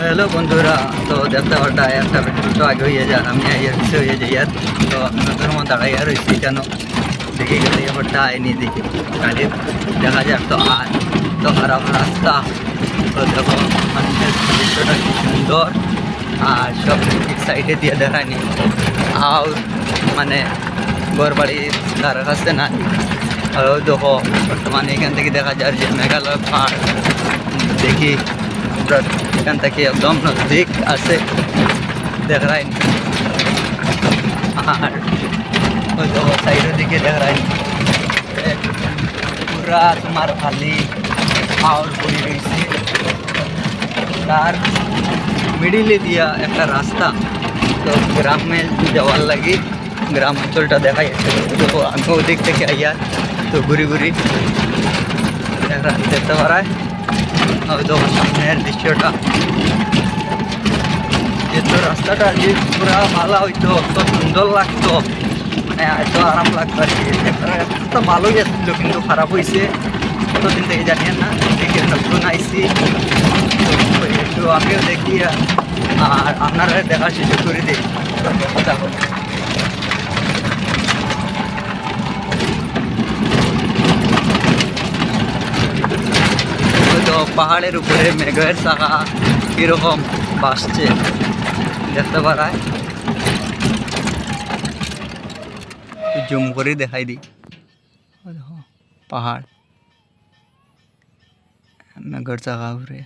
Hello বন্ধুরা, তো দেখতে পারটা একটা একটু আগে হয়ে যায়, আমি আইয়ার হয়ে যাই আর তো আপনাদের মতো দাঁড়াইয়া রয়েছি, কেন? দেখি গেলে ব্যাপারটা আইনি দেখি। খালি দেখা যাক, তো আর, তো খারাপ রাস্তা। তো দেখো, মানুষের দৃশ্যটা কি সুন্দর, আর সব ঠিক সাইডে দিয়ে দেখায়নি। আর মানে ঘর বাড়ির ধারে কাছে না দেখো, বর্তমানে এখান থেকে দেখা যায় যে মেঘালয় পাহাড়। দেখি। আমরা এখান থেকে একদম নজদিক আছে দেখা যায়নি আর ওই দেখো সাইডের দিকে দেখা যায়নি পুরা তোমার খালি পাওয়ার পড়ে রয়েছে তার মিডিলে দিয়া একটা রাস্তা তো গ্রামে যাওয়ার লাগি গ্রাম অঞ্চলটা দেখা যাচ্ছে দেখো আমি ওদিক থেকে আইয়া তো ঘুরি ঘুরি দেখা দেখতে পারায় দেখো সামনের দৃশ্যটা। যেহেতু রাস্তাটা যে পুরা ভালো হইতো তো সুন্দর লাগতো। মানে এত আরাম লাগতো আর কি। রাস্তা ভালোই আসছিল, কিন্তু খারাপ হয়েছে কতদিন থেকে জানি না, দেখে নতুন আইসি তো আমিও দেখি, আর আপনারা দেখার শেষ করে দিই। পাহাড়ের উপরে মেঘের শাখা কিরকম বাসছে দেখতে পারায় জুম করে দেখাই দিই ওই দেখো পাহাড় মেঘের চাকা উপরে